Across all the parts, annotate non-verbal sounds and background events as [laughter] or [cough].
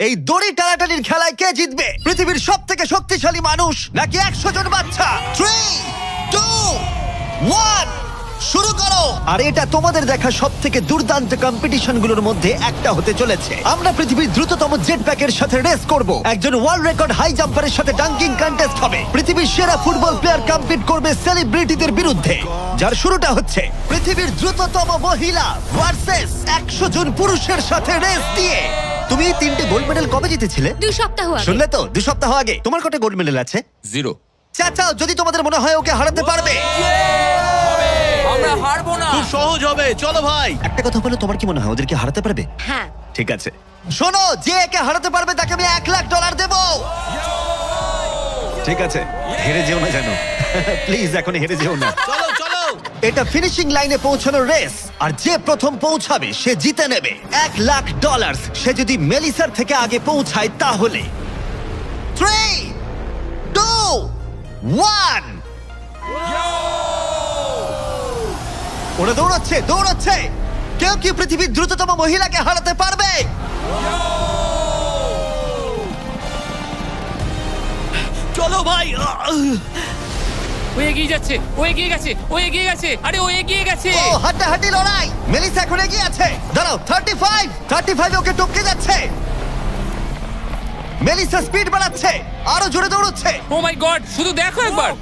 এই দড়ি টালাটালির খেলায় কে জিতবে? পৃথিবীর সব থেকে শক্তিশালী মানুষ নাকি একশো জন বাচ্চা? থ্রি টু ওয়ান শুরু করো। আর এটা তোমাদের দেখা সব থেকে দুর্দান্ত কম্পিটিশনগুলোর মধ্যে একটা হতে চলেছে। আমরা পৃথিবীর দ্রুততম জেট প্যাকের সাথে রেস করব। একজন ওয়ার্ল্ড রেকর্ড হাই জাম্পারের সাথে ডাঙ্কিং কন্টেস্ট হবে। পৃথিবীর সেরা ফুটবল প্লেয়ার কম্পিট করবে সেলিব্রিটিদের বিরুদ্ধে। যার শুরুটা হচ্ছে পৃথিবীর দ্রুততম মহিলা ভার্সেস একশো জন পুরুষের সাথে রেস দিয়ে। তুমি এই তিনটে গোল্ড মেডেল কবে জিতেছিলে? দুই সপ্তাহ আগে। শুনলে তো? দু সপ্তাহ আগে। তোমার কটা গোল্ড মেডেল আছে? জিরো চাচাও যদি তোমাদের মনে হয় ওকে হারাতে পারবে। আমরা হারবো না। খুব সহজ হবে। চলো ভাই। একটা কথা বলে তোমার কি মনে হয় ওদেরকে হারাতে পারবে? হ্যাঁ। ঠিক আছে। শোনো যে একে হারাতে পারবে তাকে আমি এক লাখ ডলার দেব। ঠিক আছে হেরে যেও না জানো প্লিজ [laughs] এখন হেরে যেও না। চলো চলো। এটা ফিনিশিং লাইনে পৌঁছানোর রেস আর যে প্রথম পৌঁছাবে সে জিতে নেবে। এক লাখ ডলার সে যদি মেলিসার থেকে আগে পৌঁছায় তাহলে। থ্রি টু ওয়ান ওরা দৌড়াচ্ছে দৌড়াচ্ছে। কেউ কি পৃথিবীর দ্রুততম মহিলাকে হারাতে পারবে? চলো ভাই। ও এগিয়ে যাচ্ছে ও এগিয়ে গেছে ও এগিয়ে গেছে আরে ও এগিয়ে গেছে। ও হাড্ডাহাড্ডি লড়াই। মেলিসা এখন এগিয়ে আছে। দাঁড়াও থার্টি ফাইভ থার্টি ফাইভ ওকে টপকে যাচ্ছে। মেলিসা স্পিড বাড়াচ্ছে আরও জোরে দৌড়চ্ছে। ও মাই গড শুধু দেখো একবার।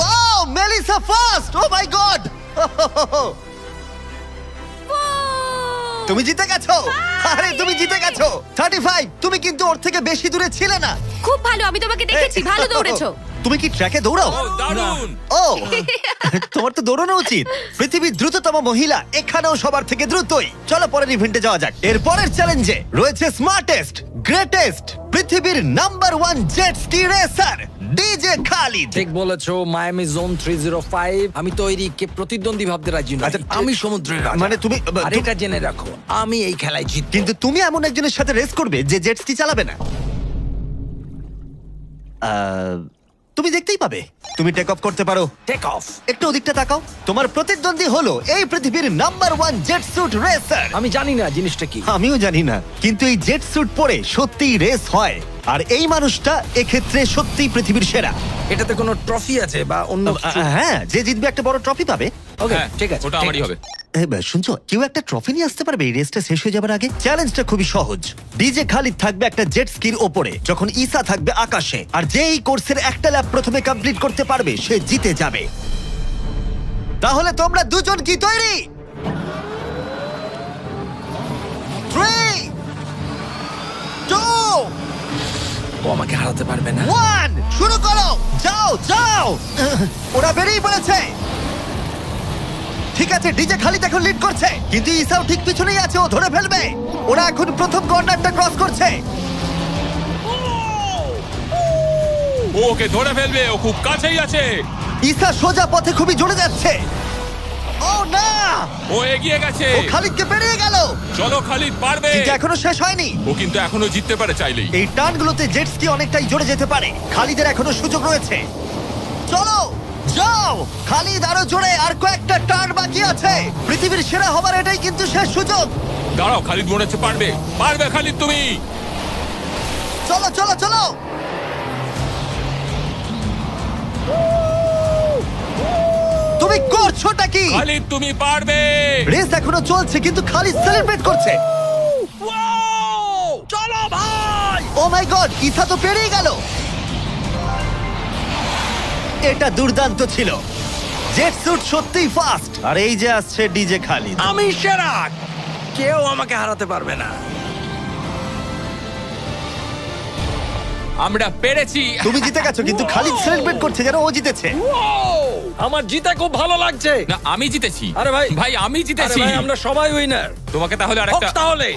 ও Melissa first oh my God তুমি জিতে গেছো! আরে তুমি জিতে গেছো! থার্টি ফাইভ তুমি কিন্তু ওর থেকে বেশি দূরে ছিলে না! খুব ভালো আমি তোমাকে দেখেছি ভালো দৌড়েছো। [laughs] তুমি কি ট্র্যাকে দৌড়াও? ও দারুণ! ও! [laughs] তোমার তো দৌড়ানো উচিত। পৃথিবীর দ্রুততম মহিলা এখানেও সবার থেকে দ্রুতই। চলো পরের ইভেন্টে যাওয়া যাক। এর পরের চ্যালেঞ্জে রয়েছে স্মার্টেস্ট গ্রেটেস্ট পৃথিবীর number one jet ski racer DJ Khalid ঠিক বলেছ Miami zone three zero five আমি তৈরি কে প্রতিদ্বন্দ্বী ভাবতে রাজি নই। আচ্ছা, আমি সমুদ্রের রাজা। মানে তুমি আর তুমি- এটা জেনে রাখো আমি এই খেলায় জিত কিন্তু তুমি এমন একজনের সাথে রেস করবে যে জেট স্কি চালাবে না। আহ, তুমি দেখতেই পাবে। তুমি টেক অফ করতে পারো। টেক অফ একটু ওদিকটা তাকাও। তোমার প্রতিদ্বন্দ্বী হলো এই পৃথিবীর number one jet suit racer আমি জানি না জিনিসটা কি। আমিও জানি না কিন্তু এই জেট স্যুট পরে সত্যিই রেস হয়। আর এই মানুষটা এক্ষেত্রে সত্যিই পৃথিবীর সেরা। এটাতে কোনো ট্রফি আছে বা অন্য হ্যাঁ যে জিতবে একটা বড় ট্রফি পাবে। ওকে হ্যাঁ, ঠিক আছে ওটা আমারই হবে। শুনছো? কেউ একটা ট্রফি নিয়ে আসতে পারবে এই রেসটা শেষ হয়ে যাবার আগে? চ্যালেঞ্জটা খুবই সহজ। ডিজে খালিদ থাকবে একটা জেট স্কির ওপরে যখন ইসা থাকবে আকাশে। আর যে এই কোর্সের একটা ল্যাব প্রথমে কমপ্লিট করতে পারবে সে জিতে যাবে। তাহলে তোমরা দুজন কি তৈরি? ও আমাকে হারাতে পারবে না? ওয়ান শুরু করো। যাও যাও। ওরা বেরিয়ে পড়েছে। ঠিক আছে ডিজে খালিদ এখন লিড করছে। কিন্তু ইসাও ঠিক পিছনেই আছে ও ধরে ফেলবে। ওরা এখন প্রথম কর্নারটা ক্রস করছে। ও ওকে ধরে ফেলবে ও খুব কাছেই আছে। ইসা সোজা পথে খুবই জোরে যাচ্ছে। ও না! ও এগিয়ে গেছে। ও খালিদকে পেরিয়ে গেল। চলো খালিদ পারবে। কিন্তু এখনও শেষ হয়নি। ও কিন্তু এখনও জিততে পারে চাইলেই। এই টানগুলোতে জেট স্কি অনেকটাই জোরে যেতে পারে। খালিদের এখনও সুযোগ রয়েছে। চলো! যাও! খালিদ আরও জোরে আর কয়েকটা টার্ন বাকি আছে। পৃথিবীর সেরা হবার এটাই কিন্তু শেষ সুযোগ। দাঁড়াও খালিদ মনে হচ্ছে পারবে। পারবে খালিদ তুমি। চলো চলো চলো! তুমি করছোটা কি? খালিদ তুমি পারবে। রেস এখনও চলছে কিন্তু খালিদ সেলিব্রেট করছে। চলো ভাই! ও মাই গড ইসা তো পেরিয়ে গেল। এটা দুর্দান্ত ছিল। জেট স্যুট সত্যিই ফাস্ট আর এই যে আসছে ডিজে খালিদ আমি সেরা! কেউ আমাকে হারাতে পারবে না। আমরা পেরেছি। তুমি জিতে গেছো কিন্তু খালিদ সেলিব্রেট করছে যেন ও জিতেছে। আমার জিতে খুব ভালো লাগছে। না আমি জিতেছি। আরে ভাই। ভাই আমি জিতেছি। আমরা সবাই উইনার তোমাকে তাহলে আরেকটা তাহলে।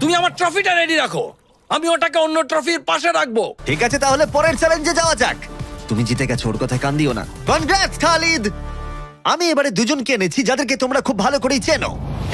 তুমি আমার ট্রফিটা রেডি রাখো। আমি ওটাকে অন্য ট্রফির পাশে রাখব। ঠিক আছে তাহলে পরের চ্যালেঞ্জে যাওয়া যাক। তুমি জিতে গেছো ওর কথায় কান দিও না। কনগ্রাটস খালিদ আমি এবারে দুজনকে এনেছি যাদেরকে তোমরা খুব ভালো করেই চেনো।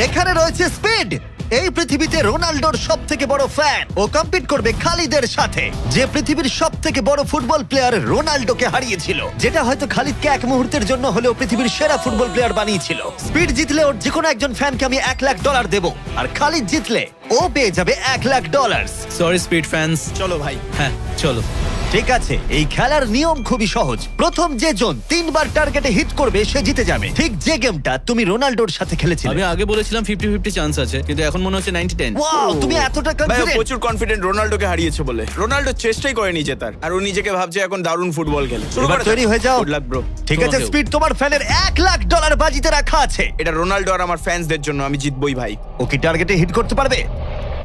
এখানে রয়েছে স্পিড এই পৃথিবীতে রোনাল্ডোর সব থেকে বড় ফ্যান ও কম্পিট করবে খালিদের সাথে। যে পৃথিবীর সব থেকে বড় ফুটবল প্লেয়ার রোনাল্ডোকে হারিয়েছিল। যেটা হয়তো খালিদকে এক মুহূর্তের জন্য হলেও পৃথিবীর সেরা ফুটবল প্লেয়ার বানিয়েছিল। স্পিড জিতলে ওর যে কোনো একজন ফ্যানকে আমি এক লাখ ডলার দেবো। আর খালিদ জিতলে ও পেয়ে যাবে এক lakh dollar sorry speed fans চলো ভাই। হ্যাঁ চলো। ঠিক আছে এই খেলার নিয়ম খুবই সহজ। প্রথম যে জন তিনবার টার্গেটে হিট করবে সে জিতে যাবে। ঠিক যে গেমটা তুমি রোনাল্ডোর সাথে খেলেছিলে। আমি আগে বলেছিলাম ফিফটি ফিফটি চান্স আছে কিন্তু এখন মনে হচ্ছে নাইনটি টেন ওয়াও তুমি এতটা ভাই ও কনফিডেন্ট প্রচুর কনফিডেন্ট রোনাল্ডোকে হারিয়েছে বলে। রোনাল্ডো চেষ্টাই করেনি জেতার আর ও নিজেকে ভাবছে এখন দারুণ ফুটবল খেলে। শুরু এবার করে তৈরি হয়ে যাও। গুড লাক ব্রো ঠিক আছে তোমাকেও। স্পিড তোমার ফ্যানের এক লাখ ডলার বাজিতে রাখা আছে। এটা রোনাল্ডো আর আমার ফ্যান্সদের জন্য আমি জিতবই ভাই। ও কি টার্গেটে হিট করতে পারবে?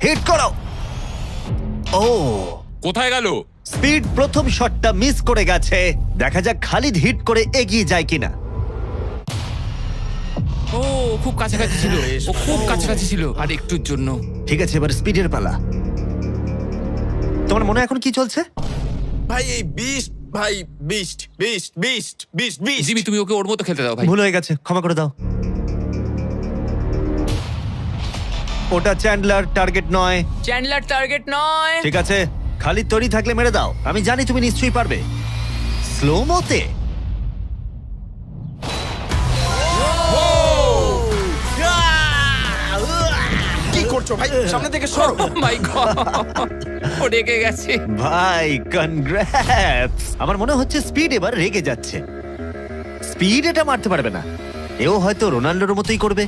হিট করো ও। কোথায় গেল? স্পিড প্রথম শটটা মিস করে গেছে। দেখা যাক খালিদ হিট করে এগিয়ে যায় কিনা। ও খুব কাছাকাছি ছিল। ও খুব কাছাকাছি ছিল। আর একটুর জন্য। ঠিক আছে এবার স্পিডের পালা। তোমার মনে হয় এখন কি চলছে? ভাই এই বিস্ট ভাই beast beast beast beast beast Jimmy তুমি ওকে ওর মতো খেলতে দাও ভাই। ভুল হয়ে গেছে ক্ষমা করে দাও। ওটা চ্যান্ডলার টার্গেট নয়। চ্যান্ডলার টার্গেট নয়। ঠিক আছে। খালি তৈরি থাকলে মেরে দাও। আমি জানি তুমি নিশ্চয়ই পারবে। স্লো মোতে কি করছ ভাই? সামনে থেকে সরো। মাই গড ও রেগে গেছে। ভাই কনগ্রাটস আমার মনে হচ্ছে স্পিড এবার রেগে যাচ্ছে। স্পিড এটা মারতে পারবে না। এও হয়তো রোনাল্ডোর মতোই করবে।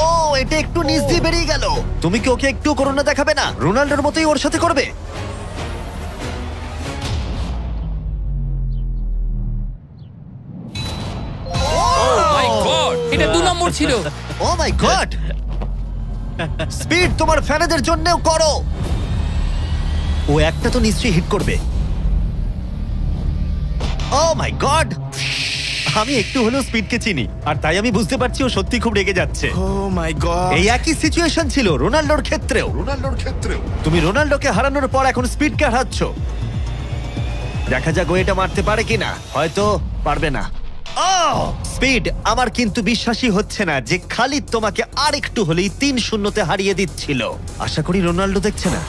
ও এটা একটু নিচ দিয়ে বেরিয়ে গেল। তুমি কি ওকে একটু করোনা দেখাবে না? রোনাল্ডোর মতোই ওর সাথে করবে। মাই গড এটা দু নম্বর ছিল। ও মাই গড স্পিড তোমার ফ্যানেদের জন্যও করো। ও একটা তো নিশ্চয়ই হিট করবে। ও মাই গড আমি একটু হলেও স্পিডকে চিনি আর তাই আমি বুঝতে পারছি ও সত্যি খুব রেগে যাচ্ছে। Oh my God. এই একই সিচুয়েশন ছিল রোনাল্ডোর ক্ষেত্রেও। রোনাল্ডোর ক্ষেত্রেও। তুমি রোনাল্ডোকে হারানোর পর এখন স্পিডকে হারাচ্ছ? দেখা যাক ও এটা মারতে পারে কিনা। হয়তো পারবে না। স্পিড আমার কিন্তু বিশ্বাসই হচ্ছে না যে খালিদ তোমাকে আর একটু হলেই তিন শূন্যতে হারিয়ে দিচ্ছিল। আশা করি রোনাল্ডো দেখছে না।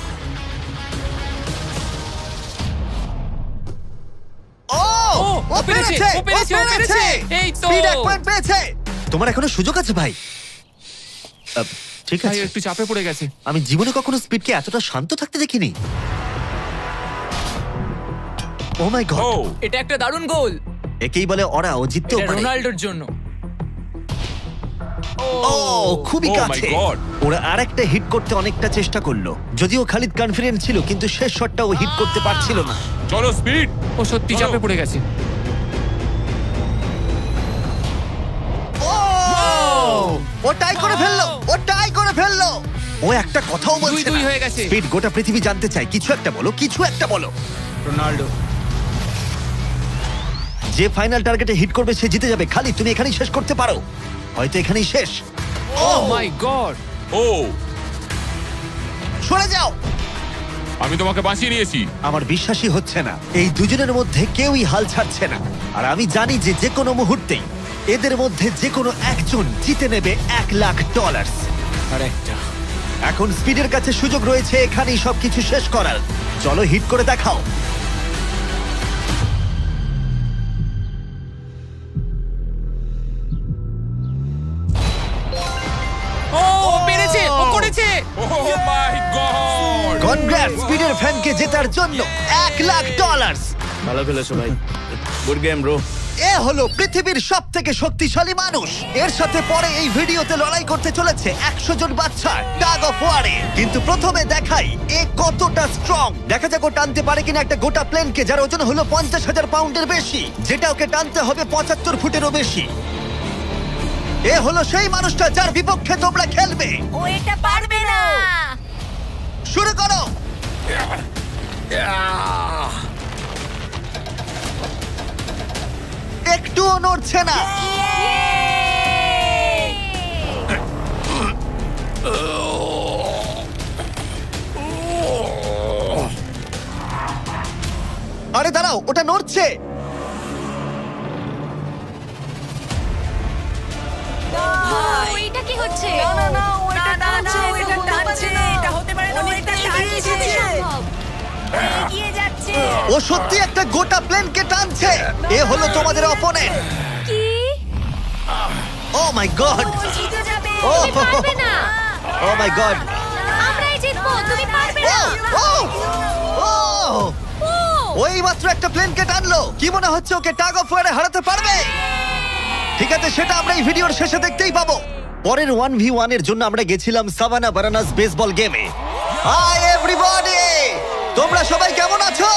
ও, ও পেরেছে, ও পেরেছে, ও পেরেছে। এই তো। Speed এক point পেয়েছে। তোমার এখনও সুযোগ আছে ভাই? আহ, ঠিক ভাই আছে। একটু চাপে পড়ে গেছে। আমি জীবনে কখনো স্পিডকে এতটা শান্ত থাকতে দেখিনি। ও মাই গড এটা একটা দারুণ গোল। একেই বলে ওরা ও জিততেও এটা পারে। রোনাল্ডোর জন্য। ও খুবই Oh my কাছে। God! ওরা আরেকটা হিট করতে অনেকটা চেষ্টা করল। যদিও খালিদ কনফিডেন্ট ছিল কিন্তু শেষ শটটা ও হিট করতে পারছিল না। চলো স্পিড ও সত্যি চাপে পড়ে গেছে। টাই করে ফেলল ও টাই করে ফেলল। ও একটা কথাও বলছে দুই না। হয়ে গেছে। স্পিড গোটা পৃথিবী জানতে চায়। কিছু একটা বলো কিছু একটা বলো। রোনাল্ডো। যে ফাইনাল টার্গেটে হিট করবে সে জিতে যাবে। খালি তুমি এখানেই শেষ করতে পারো। হয়তো এখানেই শেষ। ও মাই গড ও। সরে যাও। আমি তোমাকে বাঁচিয়ে নিয়েছি। আমার বিশ্বাসই হচ্ছে না। এই দুজনের মধ্যে কেউই হাল ছাড়ছে না। আর আমি জানি যে যে কোনো মুহূর্তেই এদের মধ্যে যে কোনো একজন জিতে নেবে এক লাখ ডলার আর একটা। এখন স্পিডের কাছে সুযোগ রয়েছে এখানেই সবকিছু শেষ করার। চলো হিট করে দেখাও। ও ও পেরেছে ও করেছে। ও মাই গড কনগ্রাট স্পিডের ফ্যানকে জেতার জন্য এক লাখ ডলার ভালো খেলেছো ভাই। গুড গেম ব্রো এ হলো পৃথিবীর সব থেকে শক্তিশালী মানুষ। এর সাথে পরে এই ভিডিওতে লড়াই করতে চলেছে একশো জন বাচ্চা টাগ অফ ওয়ারে কিন্তু প্রথমে দেখাই এ কতটা স্ট্রং দেখা যাক ও টানতে পারে কিনা একটা গোটা প্লেনকে যার ওজন হলো পঞ্চাশ হাজার পাউন্ডের বেশি। যেটা ওকে টানতে হবে পঁচাত্তর ফুটেরও বেশি। এ হলো সেই মানুষটা যার বিপক্ষে তোমরা খেলবে। ও এটা পারবে না। শুরু করো। একটুও নড়ছে না। আরে দাঁড়াও ওটা নড়ছে। এটা কি হচ্ছে? না না ওটা টানছে এটা টানছে এটা হতে পারে না এটা টানছে। এগিয়ে যাচ্ছে। ও সত্যি একটা গোটা প্লেনকে টানছে। এ হলো তোমাদের অপোনেন্ট কি? ও মাই গড। ও জিতে যাবে। ও পারবে না। Oh my God. আমরাই জিতবো তুমি পারবে না। ও ও ও। ওই মাত্র একটা প্লেনকে টানলো। কি মনে হচ্ছে ওকে টাগ অফ ওয়ারে হারাতে পারবে? ঠিক আছে সেটা আমরা এই ভিডিওর শেষে দেখতেই পাবো। পরের ওয়ান ভি ওয়ানের জন্য আমরা গেছিলাম সাভানা বারানাস বেসবল গেমে হাই এভরিবডি তোমরা সবাই কেমন আছো?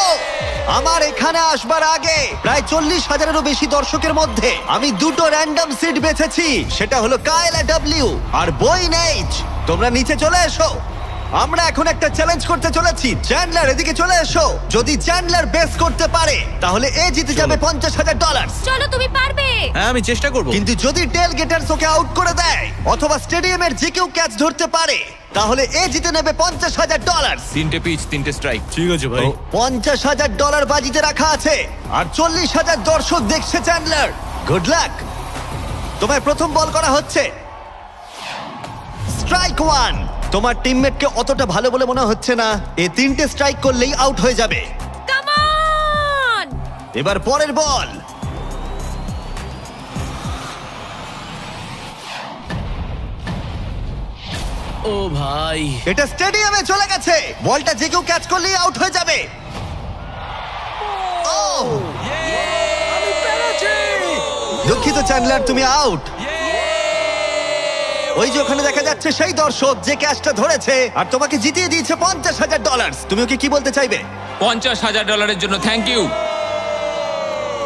আমার এখানে আসবার আগে প্রায় চল্লিশ হাজারেরও বেশি দর্শকের মধ্যে আমি দুটো র্যান্ডম সিট বেছেছি। সেটা হলো কায়লা ডাব্লিউ আর বই নেইচ তোমরা নিচে চলে এসো। আমরা এখন একটা চ্যালেঞ্জ করতে চলেছি। চ্যান্ডলার এদিকে চলে এসো। যদি চ্যান্ডলার বেস করতে পারে তাহলে এ জিতে যাবে পঞ্চাশ হাজার ডলার চলো তুমি পারবে। হ্যাঁ আমি চেষ্টা করব। কিন্তু যদি টেল গেটার্স ওকে আউট করে দেয় অথবা স্টেডিয়ামের যে কেউ ক্যাচ ধরতে পারে তাহলে এ জিতে নেবে পঞ্চাশ হাজার ডলার তিনটে পিচ তিনটে স্ট্রাইক ঠিক আছে ভাই। পঞ্চাশ হাজার ডলার বাজিতে রাখা আছে আর চল্লিশ হাজার দর্শক দেখছে চ্যান্ডলার গুড লাক তোমায় প্রথম বল করা হচ্ছে। স্ট্রাইক ওয়ান তোমার টিমমেটকে অতটা ভালো বলে মনে হচ্ছে না। এ তিনটে স্ট্রাইক করলেই আউট হয়ে যাবে। কাম অন এবার পরের বল ও ভাই। এটা স্টেডিয়ামে চলে গেছে। বলটা যে কেউ ক্যাচ করলেই আউট হয়ে যাবে। ও দুঃখিত চ্যান্ডলার তুমি আউট ওই যে ওখানে দেখা যাচ্ছে সেই দর্শক যে ক্যাশটা ধরেছে আর তোমাকে জিতিয়ে দিয়েছে পঞ্চাশ হাজার ডলার তুমি ওকে কি বলতে চাইবে? পঞ্চাশ হাজার ডলারের জন্য থ্যাংক ইউ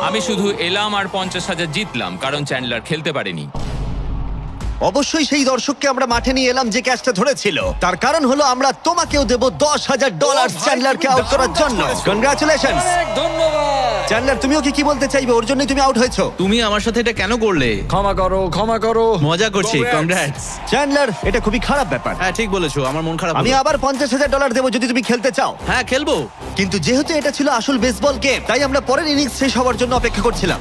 আমি শুধু এলাম আর পঞ্চাশ হাজার জিতলাম কারণ চ্যান্ডলার খেলতে পারেনি। অবশ্যই সেই দর্শককে আমরা মাঠে নিয়ে এলাম যে ক্যাচটা ধরেছিল। তার কারণ হলো আমরা তোমাকেও দেব দশ হাজার ডলার চ্যান্ডলারকে আউট করার জন্য। কনগ্রাচুলেশন চ্যান্ডলার তুমি ওকে কি বলতে চাইবে? ওর জন্যই তুমি আউট হয়েছো। তুমি আমার সাথে এটা কেন করলে? ক্ষমা করো ক্ষমা করো। মজা করছি কংগ্রাটস চ্যান্ডলার এটা খুবই খারাপ ব্যাপার। হ্যাঁ ঠিক বলেছ আমার মন খারাপ আমি হলো। আবার পঞ্চাশ হাজার ডলার দেবো যদি তুমি খেলতে চাও। হ্যাঁ খেলব। কিন্তু যেহেতু এটা ছিল আসল বেসবল গেম তাই আমরা পরের ইনিংস শেষ হওয়ার জন্য অপেক্ষা করছিলাম।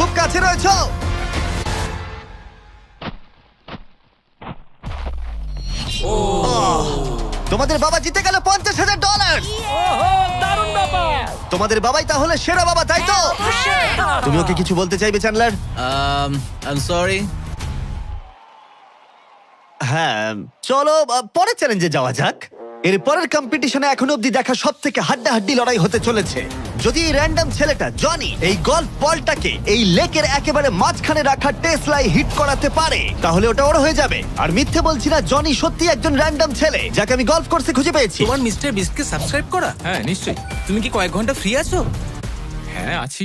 খুব কাছে রয়েছো তোমাদের বাবা জিতে গেল পঞ্চাশ হাজার ডলার তোমাদের বাবাই তাহলে সেরা বাবা তাই তো? তুমি ওকে কিছু বলতে চাইবে চ্যান্ডলার? আই এম সরি হ্যাঁ চলো আহ, পরের চ্যালেঞ্জে যাওয়া যাক। এর পরের কম্পিটিশনে এখনও অব্দি দেখা সব থেকে হাড্ডাহাড্ডি লড়াই হতে চলেছে। যদি এই র্যান্ডম ছেলেটা জনি এই গল্ফ বলটাকে এই লেকের একেবারে মাঝখানে রাখা টেসলাই হিট করাতে পারে তাহলে ওটা ওর হয়ে যাবে। আর মিথ্যে বলছি না জনি সত্যি একজন র্যান্ডম ছেলে যাকে আমি গল্ফ কোর্সে খুঁজে পেয়েছি। তোমার মিস্টার বিস্টকে সাবস্ক্রাইব করা? হ্যাঁ নিশ্চয়ই। তুমি কি কয়েক ঘণ্টা ফ্রি আছো? হ্যাঁ আছি।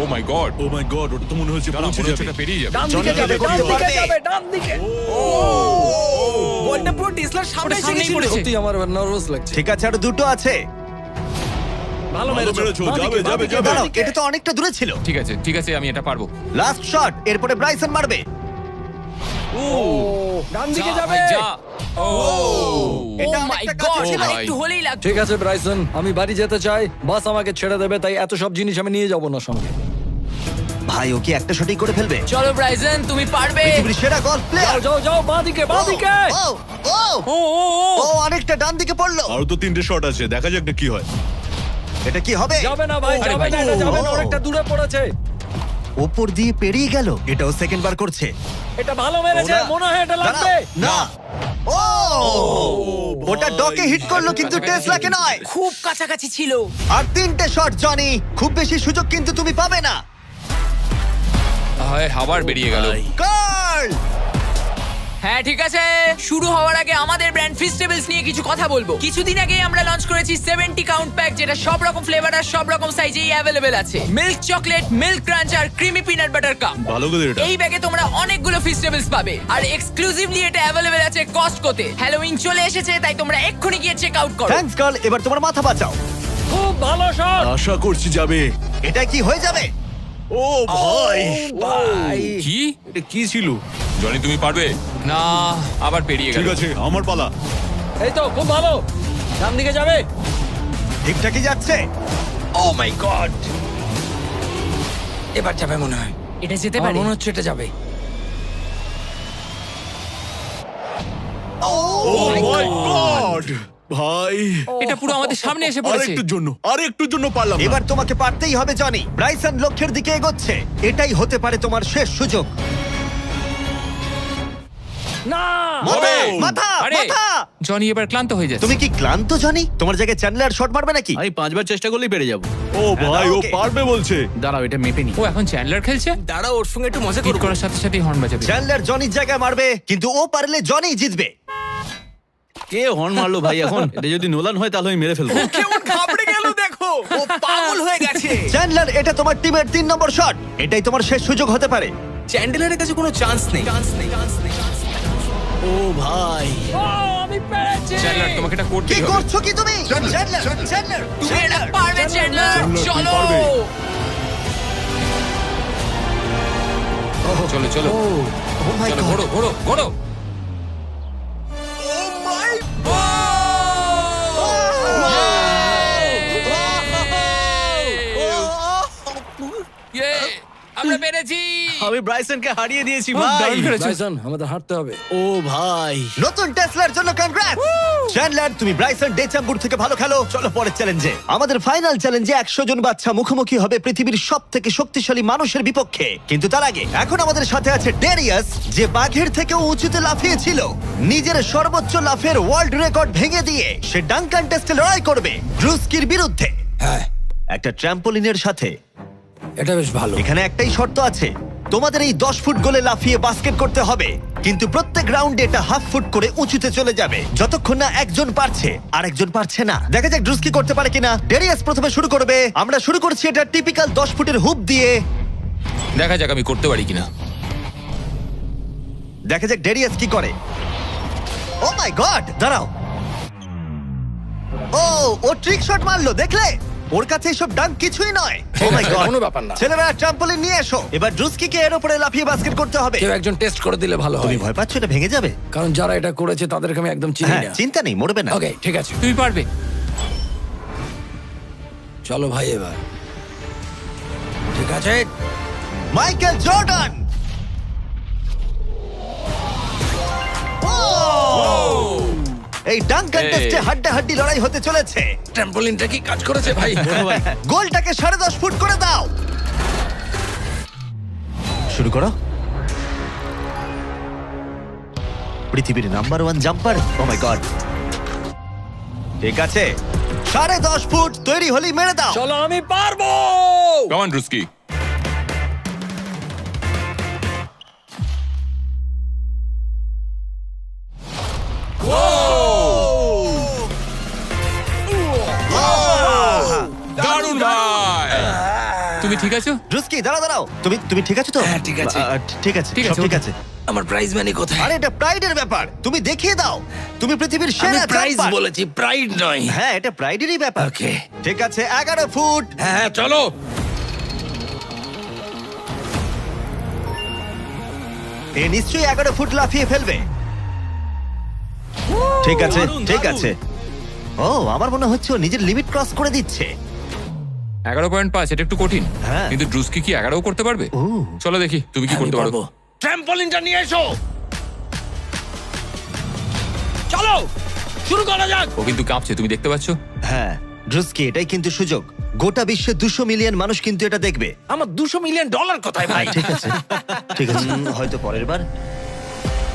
oh my God oh my God ওটা তো মনে হচ্ছে পৌঁছে যাবে। পেরিয়ে যাবে। জনি যাবে করতে পারবে বলটা পুরো টেসলার সামনে এসে গেছিল। সত্যি আমার নার্ভাস লাগছে। ঠিক আছে আরও দুটো আছে। ভালো মেরেছো। যাবে যাবে যাবে। দাঁড়াও এটা তো অনেকটা দূরে ছিল। ঠিক আছে ঠিক আছে আমি এটা পারব। লাস্ট শট এরপরে ব্রাইসন মারবে। ডান দিকে যাবে। ভাই, এটা ও অনেকটা কাছে ছিল। একটু হলেই লাগতো ঠিক আছে ব্রাইসন আমি বাড়ি যেতে চাই। বাস আমাকে ছেড়ে দেবে তাই এত সব জিনিস আমি নিয়ে যাব না সঙ্গে। ভাই ও কি একটা সঠিক করে ফেলবে? চলো ব্রাইজন তুমি পারবে। পৃথিবীর সেরা গলফ যাও প্লেয়ার যাও যাও বাঁ দিকে বাঁ দিকে ও। ও ও ও ও। ও অনেকটা ডান দিকে পড়ল। আরও তো তিনটে শট আছে দেখা যাক না কি হয়। এটা কি হবে? যাবে না ভাই আরে যাবে ভাই। না এটা যাবে না অনেকটা দূরে পড়েছে। ওপর দিয়ে পেরিয়ে গেল। এটাও সেকেন্ড বার করছে। এটা ভালো মেরেছে মনে হয় এটা লাগবে। না। ও! ওটা ডকে হিট করল কিন্তু টেসলাকে নয়। খুব কাছাকাছি ছিল। আর তিনটে শট জনি খুব বেশি সুযোগ কিন্তু তুমি পাবে না। হয় আবার বেরিয়ে গেল। কার্ল হ্যাঁ ঠিক আছে। শুরু হওয়ার আগে আমাদের ব্র্যান্ড ফিস্টেবলস নিয়ে কিছু কথা বলব। কিছুদিন আগে আমরা লঞ্চ করেছি 70 কাউন্ট প্যাক যেটা সব রকম ফ্লেভার আর সব রকম সাইজেই অ্যাভেলেবেল আছে। মিল্ক চকলেট মিল্ক ক্রাঞ্চ আর ক্রিমি পিনাট বাটার কাপ ভালো করে এটা। এই ব্যাগে তোমরা অনেকগুলো ফিস্টেবলস পাবে। আর এক্সক্লুসিভলি এটা অ্যাভেলেবেল আছে কস্টকোতে হ্যালোউইন চলে এসেছে তাই তোমরা এক্ষুনি গিয়ে চেক আউট করো। থ্যাঙ্কস কার্ল এবার তোমার মাথা বাঁচাও। খুব ভালো শট আশা করছি যাবে। এটা কি হয়ে যাবে? ও ভাই। ভাই। কি? এটা কি ছিল? জনি তুমি পারবে? না আবার পেরিয়ে গেল। ঠিক আছে আমার পালা। এই তো খুব ভালো। দিকে যাবে। ঠিকঠাকই যাচ্ছে? Oh my God. এবার যাবে মনে হয়। এটা যেতে পারে। মনে হচ্ছে এটা যাবে। Oh my God. ভাই। এটা পুরো আমাদের সামনে এসে পড়েছে। আরেকটুর জন্য আরেকটুর জন্য পারলাম না। এবার তোমাকে পারতেই হবে জনি। ব্রাইসন লক্ষ্যের দিকে এগোচ্ছে। এটাই হতে পারে তোমার শেষ সুযোগ। না! মাথা ও! মাথা আরে মাথা! জনি এবার ক্লান্ত হয়ে যাচ্ছে। তুমি কি ক্লান্ত জনি? তোমার জায়গায় চ্যানেলার শট মারবে নাকি? আমি পাঁচবার চেষ্টা করলেই পেরে যাব। ও ভাই ও। পারবে বলছে। দাঁড়াও এটা মেপে নি ও এখন চ্যান্ডলার খেলছে? দাঁড়া ওর সঙ্গে একটু মজা হিট করব করার সাথে সাথে হর্ন বাজাবে। চ্যানেলার জনির জায়গায় মারবে কিন্তু ও পারলে জনি জিতবে। কে হর্ন মারলো ভাই এখন? [laughs] এটা যদি নোলান হয় তাহলে আমি মেরে ফেলব। [laughs] কেমন ঘাবড়ে গেল দেখো। ও পাগল হয়ে গেছে। চ্যানেলার এটা তোমার টিমের তিন নম্বর শট এটাই তোমার শেষ সুযোগ হতে পারে। চ্যান্ডেলারের কাছে কোনো চান্স নেই। চান্স নেই চান্স নেই ও ভাই। ও, আমি পেরেছি। চ্যান্ডলার তোমাকে এটা কি করছ কি তুমি? চ্যানেলার চ্যানেলার তুমি এটা পারবে চ্যান্ডলার চলো। চলো চলো। চলো ঘোড়ো ঘোড়ো ঘোড়ো আমরা পেরেছি। আমি ব্রাইসনকে হারিয়ে দিয়েছি ভাই। ব্রাইসন আমাদের হাঁটতে হবে। ও ভাই। নতুন টেসলার জন্য কনগ্রাটস চ্যান্ডলার তুমি ব্রাইসন ডেচাম্বুর থেকে ভালো খেলো। চলো পরের চ্যালেঞ্জে আমাদের ফাইনাল চ্যালেঞ্জে একশো জন বাচ্চা মুখোমুখি হবে পৃথিবীর সব থেকে শক্তিশালী মানুষের বিপক্ষে। কিন্তু তার আগে এখন আমাদের সাথে আছে ডেরিয়াস যে বাঘের থেকে উঁচুতে লাফিয়েছিল। নিজের সর্বোচ্চ লাফের ওয়ার্ল্ড রেকর্ড ভেঙে দিয়ে সে ডাঙ্কান টেস্টে লড়াই করবে ব্রুস্কির বিরুদ্ধে। হ্যাঁ। একটা ট্র্যাম্পোলিনের সাথে। এটা বেশ ভালো। এখানে একটাই শর্ত আছে তোমাদের এই দশ ফুট গোলে লাফিয়ে বাস্কেট করতে হবে কিন্তু প্রত্যেক রাউন্ডে এটা হাফ ফুট করে উঁচুতে চলে যাবে। যতক্ষণ না একজন পারছে আর একজন পারছে না। দেখা যাক ড্রুস্কি করতে পারে কিনা। ডেরিয়াস প্রথমে শুরু করবে। আমরা শুরু করছি এটা টিপিক্যাল দশ ফুটের হুপ দিয়ে। দেখা যাক আমি করতে পারি কিনা। দেখা যাক ডেরিয়াস কি করে। ও মাই গড দাঁড়াও। ও ও ট্রিক শট মারলো দেখলে? ওর কাছে এসব ডাঙ্ক কিছুই নয়। ও মাই গড কোনো ব্যাপার না। ছেলেরা ট্রাম্পলিন নিয়ে এসো। এবার ড্রুস্কিকে এর উপরে লাফিয়ে বাস্কেট করতে হবে। কেউ একজন টেস্ট করে দিলে ভালো তুমি হয়। ভয় পাচ্ছ এটা ভেঙে যাবে? কারণ যারা এটা করেছে তাদেরকে আমি একদম চিনি হ্যাঁ না। চিন্তা নেই মরবে না। ওকে ঠিক আছে। তুমি পারবে। চলো ভাই এবার। ঠিক আছে মাইকেল জর্ডান এই ডাঙ্কান এই। টেস্টে হাড্ডা হাড্ডি লড়াই হতে চলেছে। ট্রাম্পোলিনটা কি কাজ করেছে ভাই? গোলটাকে সাড়ে দশ ফুট করে দাও। শুরু করো। পৃথিবীর number one jumper oh my God ঠিক আছে। সাড়ে দশ ফুট তৈরি হলেই মেরে দাও। চলো আমি পারব! কমান রুস্কি ঠিক আছো? রুস্কি দাঁড়াও দাঁড়াও। তুমি তুমি ঠিক আছো তো? হ্যাঁ, ঠিক আছে। ঠিক আছে ঠিক সব আছে, ঠিক ওকে। আছে। আমার প্রাইজ মানি কোথায়? আরে এটা প্রাইডের ব্যাপার। তুমি দেখিয়ে দাও। তুমি পৃথিবীর আমি সেরা প্রাইজ জাম্পার। বলেছি প্রাইড নয়। হ্যাঁ এটা প্রাইডেরই ব্যাপার। Okay. ঠিক আছে এগারো ফুট। হ্যাঁ চলো। এ নিশ্চয়ই এগারো ফুট লাফিয়ে ফেলবে। ঠিক আছে দারুণ, ঠিক দারুণ। আছে। ও আমার মনে হচ্ছে ও নিজের লিমিট ক্রস করে দিচ্ছে। এগারো পয়েন্ট পাঁচ এটা একটু কঠিন। হ্যাঁ। কিন্তু ড্রুস্কি কি এগারো করতে পারবে? চলো দেখি তুমি কি করতে পারো? ট্র্যাম্পলিনটা নিয়ে এসো। চলো শুরু করা যাক। ও কিন্তু কাঁপছে তুমি দেখতে পাচ্ছ? হ্যাঁ ড্রুস্কি এটাই কিন্তু সুযোগ। গোটা বিশ্বে দুশো মিলিয়ন মানুষ কিন্তু এটা দেখবে। আমার দুশো মিলিয়ন ডলার কোথায় ভাই? ঠিক আছে ঠিক আছে। উম, হয়তো পরের বার।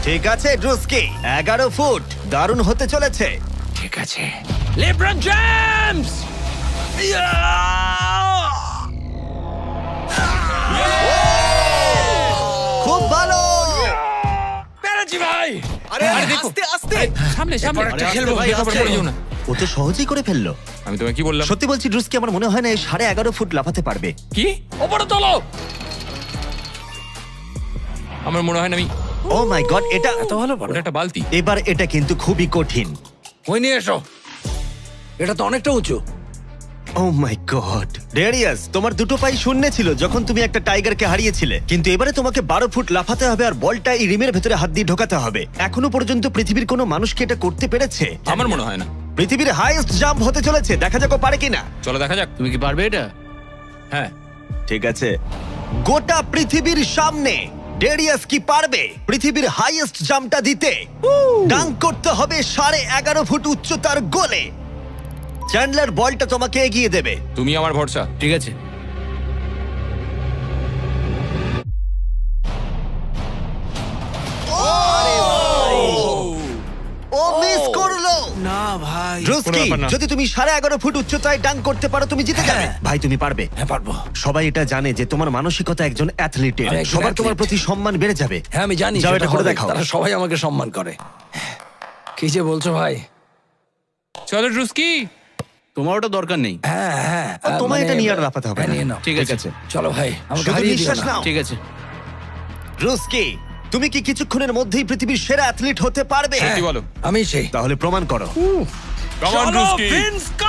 ঠিক আছে ড্রুস্কি এগারো ফুট। দারুণ হতে চলেছে। ঠিক আছে। লেব্রন জেমস খুব ভালো। পেরেছি ভাই। আরে আস্তে আস্তে। সামনে সামনে। খেলব ভাই, এরপর আস্তে। পড়ে যেও না। ও তো সহজেই করে ফেলল। আমি তোমায় কি বললাম? সত্যি বলছি ড্রুস্কি আমার মনে হয় না এ সাড়ে এগারো ফুট লাফাতে পারবে। কি? ওপরে তোলো। আমার মনে হয় না আমি ও মাই গড এটা এত ভালো পারো। ওটা একটা বালতি। এবার এটা কিন্তু খুবই কঠিন। ওই নিয়ে এসো। এটা তো অনেকটা উঁচু। ও মাই গড ডেরিয়াস তোমার দুটো পাই শূন্য ছিল যখন তুমি একটা টাইগারকে হারিয়েছিলে। কিন্তু এবারে তোমাকে বারো ফুট লাফাতে হবে আর বলটা এই রিমের ভেতরে হাত দিয়ে ঢোকাতে হবে। এখনও পর্যন্ত পৃথিবীর কোনো মানুষকে এটা করতে পেরেছে? আমার মনে হয় না। পৃথিবীর হাইয়েস্ট জাম্প হতে চলেছে। দেখা যাক ও পারে কিনা। চলো দেখা যাক। তুমি কি পারবে এটা? হ্যাঁ। ঠিক আছে। গোটা পৃথিবীর সামনে ডেরিয়াস কি পারবে? পৃথিবীর হাইয়েস্ট জাম্পটা দিতে। ডাঙ্ক করতে হবে সাড়ে এগারো ফুট উচ্চতার গোলে। চ্যান্ডলার বলটা তোমাকে এগিয়ে দেবে। তুমি আমার ভরসা। ঠিক আছে। ও! মিস করল! না ভাই। ড্রুস্কি ব্যাপার না। যদি তুমি সাড়ে এগারো ফুট উচ্চতায় ডাঙ্ক করতে পারো তুমি জিতে যাবে। ভাই তুমি পারবে। হ্যাঁ পারব। সবাই এটা জানে যে তোমার মানসিকতা একজন অ্যাথলিটের আমি একজন সবার তোমার athlete। প্রতি সম্মান বেড়ে যাবে। হ্যাঁ আমি জানি যাও সেটা এটা করে হবে। দেখাও। তারা সবাই আমাকে সম্মান করে। কি যে বলছো ভাই? চলো ড্রুস্কি তোমার ওটা দরকার নেই। হ্যাঁ হ্যাঁ। ও, তোমায় মানে- এটা নিয়ে আর লাফাতে হবে হ্যাঁ, নিয়ে নাও। ঠিক আছে। চলো ভাই আমাকে শুধু হারিয়ে দিও নিঃশ্বাস না। নাও। ঠিক আছে। রুস্কি তুমি কি কিছুক্ষণের মধ্যেই পৃথিবীর সেরা অ্যাথলিট হতে পারবে? সত্যি বলো। আমি সেই। তাহলে প্রমাণ করো। Come on, চলো, ভিন্স কার্টার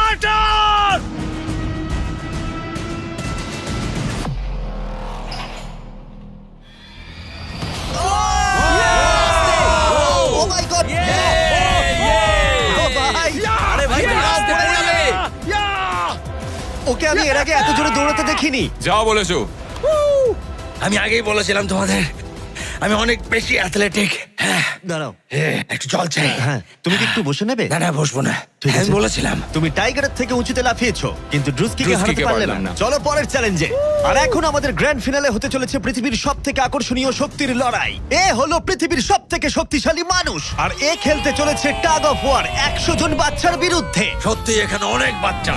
আমি এর আগে এত জোরে দৌড়াতে দেখিনি। যাও বলেছ। আমি আগেই বলেছিলাম তোমাদের আমি অনেক বেশি অ্যাথলেটিক হ্যাঁ। দাঁড়াও। হ্যাঁ, একটু জল চাই। হ্যাঁ তুমি কি একটু বসে নেবে? না না বসবো না। হ্যাঁ, আমি বলেছিলাম। তুমি টাইগারের থেকে উঁচুতে লাফিয়েছো কিন্তু ড্রুস্কিকে হারাতে পারলে না। না। চলো পরের চ্যালেঞ্জে আর এখন আমাদের গ্র্যান্ড ফিনালে হতে চলেছে পৃথিবীর সব থেকে আকর্ষণীয় শক্তির লড়াই। এ হলো পৃথিবীর সব থেকে শক্তিশালী মানুষ। আর এ খেলতে চলেছে টাগ অফ ওয়ার একশো জন বাচ্চার বিরুদ্ধে। সত্যি এখানে অনেক বাচ্চা।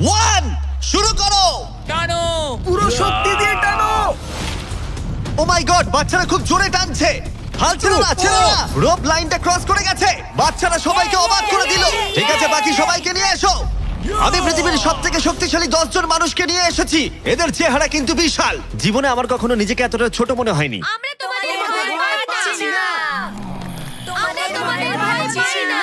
ওয়ান শুরু করো। টানো। পুরো শক্তি দিয়ে টানো। ও মাই গড বাচ্চারা খুব জোরে টানছে। হাল ছেড়ো না ছেড়ো না। রোপ লাইনটা ক্রস করে গেছে। বাচ্চারা সবাইকে অবাক করে দিল। ঠিক আছে বাকি সবাইকে নিয়ে এসো। আমি পৃথিবীর সব থেকে শক্তিশালী দশ জন মানুষকে নিয়ে এসেছি। এদের চেহারা কিন্তু বিশাল। জীবনে আমার কখনো নিজেকে এতটা ছোট মনে হয়নি। আমরা তোমাদের ভয় পাচ্ছি না। আমরা তোমাদের ভয় পাচ্ছি না।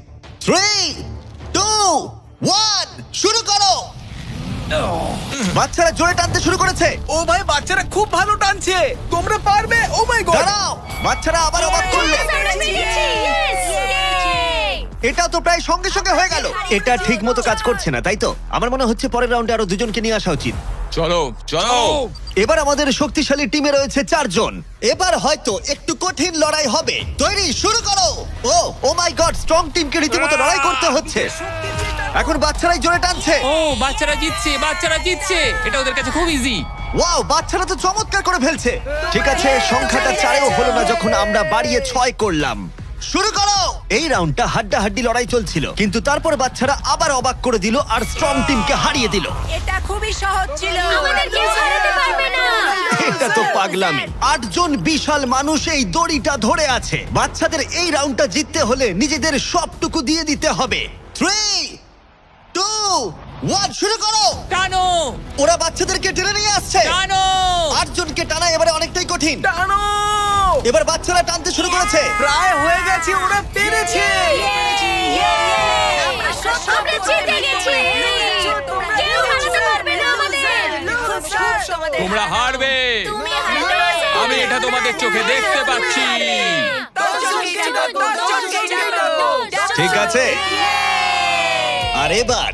থ্রি টু ওয়ান শুরু করো। বাচ্চারা জোরে টানতে শুরু করেছে। ও ভাই বাচ্চারা খুব ভালো টানছে। তোমরা পারবে? ও মাই গড দাঁড়াও বাচ্চারা আবার অবাক করল। এটাও তো প্রায় সঙ্গে সঙ্গে হয়ে গেল। এটা ঠিক মতো কাজ করছে না তাই তো? আমার মনে হচ্ছে পরের রাউন্ডে আরও দুজনকে নিয়ে আসা উচিত। চলো চলো। এবার আমাদের শক্তিশালী টিমে রয়েছে চারজন। এবার হয়তো একটু কঠিন লড়াই হবে। তৈরি শুরু করো! ও ও মাই গড স্ট্রং টিমকে রীতিমতো লড়াই করতে হচ্ছে। এখন বাচ্চারাই জোরে টানছে। ও বাচ্চারা জিতছে বাচ্চারা জিতছে। এটা ওদের কাছে খুব ইজি ওয়াও বাচ্চারা তো চমৎকার করে ফেলছে। ঠিক আছে সংখ্যাটা চারেও হলো না যখন আমরা বাড়িয়ে ছয় করলাম। শুরু করো! এই রাউন্ডটা হাড্ডাহাড্ডি লড়াই চলছিল কিন্তু তারপর বাচ্চারা আবার অবাক করে দিল আর স্ট্রং টিমকে হারিয়ে দিল। এটা খুবই সহজ ছিল। আমাদের কেউ হারাতে পারবে না। এটা তো পাগলামি। আটজন বিশাল মানুষ এই দড়িটা ধরে আছে। বাচ্চাদের এই রাউন্ডটা জিততে হলে নিজেদের সবটুকু দিয়ে দিতে হবে। থ্রি টু ওয়ান শুরু করো। টানো। ওরা বাচ্চাদেরকে টেনে নিয়ে আসছে। টানো। আটজনকে টানা এবারে অনেকটাই কঠিন। টানো। এবার বাচ্চারা টানতে শুরু করেছে। প্রায় হয়ে গেছে ওরা পেরেছে। আমরা সব জিতে গেছি। কেউ হারাতে পারবে না আমাদের। খুব সহজ আমাদের তোমরা হারবে। হারবে। আমি এটা তোমাদের চোখে দেখতে পাচ্ছি। ঠিক আছে। আর এবার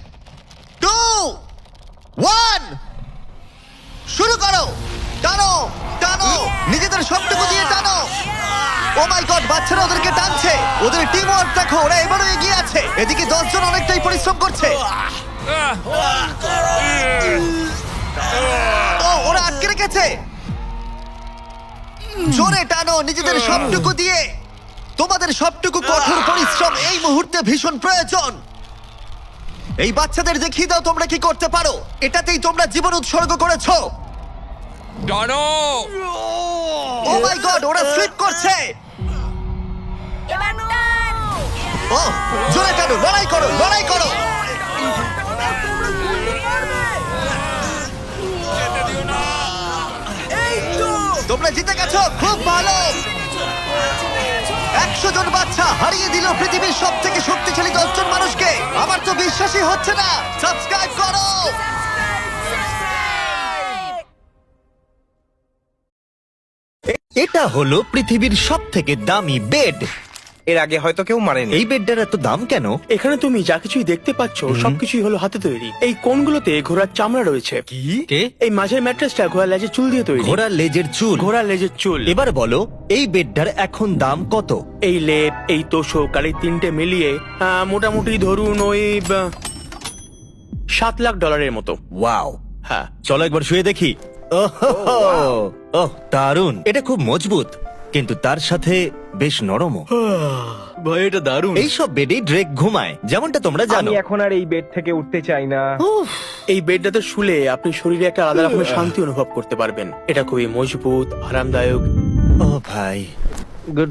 টু ওয়ান শুরু করো। টানো টানো। নিজেদের সবটুকু দিয়ে টানো। ও মাই গড বাচ্চারা ওদেরকে টানছে। ওদের টিম ওয়ার্ক দেখো ওরা এবারও এগিয়ে আছে। এদিকে দশজন অনেকটাই পরিশ্রম করছে। ও ওরা আটকে রেখেছে। জোরে টানো নিজেদের সবটুকু দিয়ে। তোমাদের সবটুকু কঠোর পরিশ্রম এই মুহূর্তে ভীষণ প্রয়োজন। এই বাচ্চাদের দেখিয়ে দাও তোমরা কি করতে পারো। এটাতেই তোমরা জীবন উৎসর্গ করেছ। টানো ও মাই গড ওরা স্লিপ করছে। ও জোরে টানো লড়াই করো লড়াই করো। তোমরা জিতে গেছো খুব ভালো। একশো জন বাচ্চা হারিয়ে দিল পৃথিবীর সব থেকে শক্তিশালী দশজন মানুষকে। আমার তো বিশ্বাসই হচ্ছে না। সাবস্ক্রাইব করো। এটা হলো পৃথিবীর সব থেকে দামি বেড এর আগে হয়তো কেউ মারেনি। এই বেডটার এত দাম কেন? এখানে তুমি যা কিছুই দেখতে পাচ্ছ সবকিছুই হলো হাতে তৈরি। এই কোনগুলোতে ঘোড়ার চামড়া রয়েছে? কি? কে? এই মাঝের ম্যাট্রেসটা ঘোড়ার লেজের চুল দিয়ে তৈরি। ঘোড়ার লেজের চুল? ঘোড়ার লেজের চুল। এবার বলো এই বেডটার এখন দাম কত? এই লেপ এই তোষক আর এই তিনটে মিলিয়ে আহ, মোটামুটি ধরুন ওই আহ, সাত লাখ ডলারের মতো। ওয়াও। হ্যাঁ। চলো একবার শুয়ে দেখি। ওহ! দারুণ এটা খুব মজবুত। কিন্তু তার সাথে বেশ নরমও। ভাই এটা দারুণ। এইসব বেডে ড্রেক ঘুমায় যেমনটা তোমরা জানো। আমি এখন আর এই বেড থেকে উঠতে চাই না। এই বেডটাতে শুলে আপনি শরীরে একটা আলাদা রকমের শান্তি অনুভব করতে পারবেন। এটা খুবই মজবুত আরামদায়ক। ও ভাই। গুড